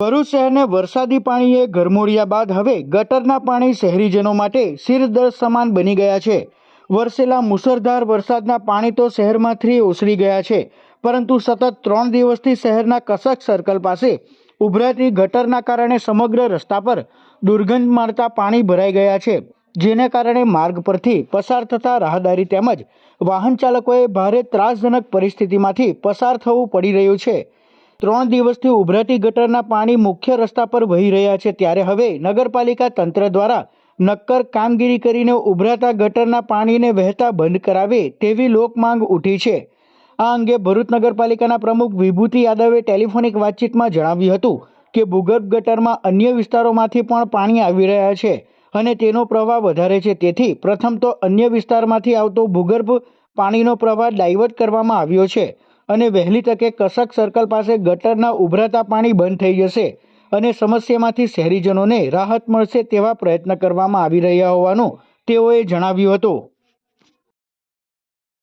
ભરૂચ શહેરને વરસાદી પાણીએ ઘરમોળ્યા બાદ હવે ગટરના પાણી શહેરીજનો માટે શિરદર્દ સમાન બની ગયા છે. વરસેલા મુસળધાર વરસાદના પાણી તો શહેરમાંથી ઓસરી ગયા છે, પરંતુ સતત ત્રણ દિવસથી શહેરના કસક સર્કલ પાસે ઉભરાતી ગટરના કારણે સમગ્ર રસ્તા પર દુર્ગંધ મારતા પાણી ભરાઈ ગયા છે, જેને કારણે માર્ગ પરથી પસાર થતા રાહદારી તેમજ વાહન ચાલકોએ ભારે ત્રાસજનક પરિસ્થિતિમાંથી પસાર થવું પડી રહ્યું છે. ત્રણ દિવસથી ઉભરાતી ગટરના પાણી મુખ્ય રસ્તા પર વહી રહ્યા છે. ત્યારે હવે નગરપાલિકા તંત્ર દ્વારા નક્કર કામગીરી કરીને ઉભરાતા ગટરના પાણીને વહેતા બંધ કરાવે તેવી લોકમાંગ ઉઠી છે. આ અંગે ભરૂચ નગરપાલિકાના પ્રમુખ વિભૂતિ યાદવે ટેલિફોનિક વાતચીતમાં જણાવ્યું હતું કે, ભૂગર્ભ ગટરમાં અન્ય વિસ્તારોમાંથી પણ પાણી આવી રહ્યા છે અને તેનો પ્રવાહ વધારે છે. તેથી પ્રથમ તો અન્ય વિસ્તારમાંથી આવતો ભૂગર્ભ પાણીનો પ્રવાહ ડાયવર્ટ કરવામાં આવ્યો છે. અને વહેલી તકે કસક સર્કલ પાસે ગટરના ઉભરાતા પાણી બંધ થઈ જશે અને સમસ્યામાંથી શહેરીજનોને રાહત મળશે તેવા પ્રયત્ન કરવામાં આવી રહ્યા હોવાનું તેઓએ જણાવ્યું હતું.